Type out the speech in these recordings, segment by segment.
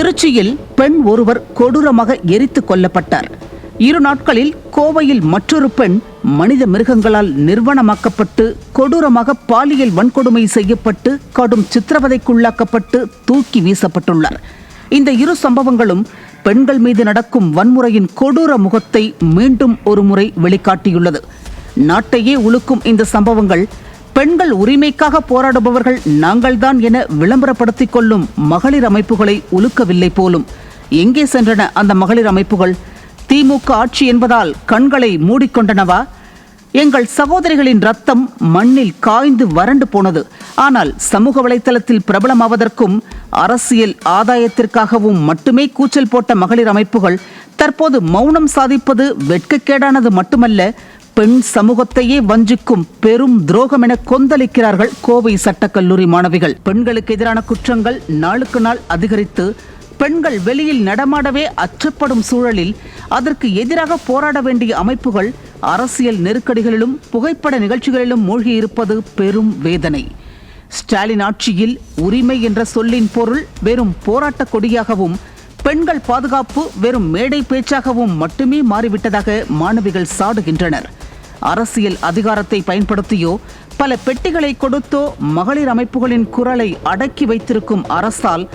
திருச்சியில் பெண் ஒருவர் கொடூரமாக எரித்து கொல்லப்பட்டார். இரு நாட்களில் கோவையில் மற்றொரு பெண் மனித மிருகங்களால் நிர்வனமாக்கப்பட்டு கொடூரமாக பாலியல் வன்கொடுமை செய்யப்பட்டு கடும் சித்திரவதைக்குள்ளாக்கப்பட்டு தூக்கி வீசப்பட்டுள்ளார். இந்த இரு சம்பவங்களும் பெண்கள் மீது நடக்கும் வன்முறையின் கொடூர முகத்தை மீண்டும் ஒருமுறை வெளிக்காட்டியுள்ளது. நாட்டையே உலுக்கும் இந்த சம்பவங்கள் பெண்கள் உரிமைக்காக போராடுபவர்கள் நாங்கள்தான் என விளம்பரப்படுத்திக் கொள்ளும் மகளிர் அமைப்புகளை உலுக்கவில்லை போலும். எங்கே சென்றன அந்த மகளிர் அமைப்புகள்? திமுக ஆட்சி என்பதால் கண்களை மூடிக்கொண்டனவா? எங்கள் சகோதரிகளின் ரத்தம் மண்ணில் காய்ந்து வறண்டு போனது. ஆனால் சமூக வலைத்தளத்தில் பிரபலமாவதற்கும் அரசியல் ஆதாயத்திற்காகவும் மட்டுமே கூச்சல் போட்ட மகளிர் அமைப்புகள் தற்போது மௌனம் சாதிப்பது வெட்கக்கேடானது மட்டுமல்ல பெண் சமூகத்தையே வஞ்சிக்கும் பெரும் துரோகம் என கொந்தளிக்கிறார்கள் கோவை சட்டக்கல்லூரி மாணவிகள். பெண்களுக்கு எதிரான குற்றங்கள் நாளுக்கு நாள் அதிகரித்து பெண்கள் வெளியில் நடமாடவே அச்சப்படும் சூழலில் அதற்கு எதிராக போராட வேண்டிய அமைப்புகள் அரசியல் நெருக்கடிகளிலும் புகைப்பட நிகழ்ச்சிகளிலும் மூழ்கியிருப்பது பெரும் வேதனை. ஸ்டாலின் ஆட்சியில் உரிமை என்ற சொல்லின் பொருள் வெறும் போராட்ட கொடியாகவும் பெண்கள் பாதுகாப்பு வெறும் மேடை பேச்சாகவும் மட்டுமே மாறிவிட்டதாக மாணவிகள் சாடுகின்றனர். அரசியல் அதிகாரத்தை பயன்படுத்தியோ பல பெட்டிகளை கொடுத்தோ மகளிர் அமைப்புகளின் குரலை அடக்கி வைத்திருக்கும் அரசால்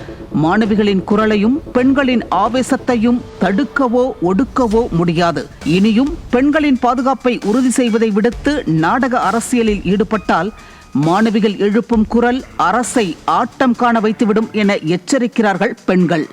மாணவிகளின் குரலையும் பெண்களின் ஆவேசத்தையும் தடுக்கவோ ஒடுக்கவோ முடியாது. இனியும் பெண்களின் பாதுகாப்பை உறுதி செய்வதை விடுத்து நாடக அரசியலில் ஈடுபட்டால் மாணவிகள் எழுப்பும் குரல் அரசை ஆட்டம் காண வைத்துவிடும் என எச்சரிக்கிறார்கள் பெண்கள்.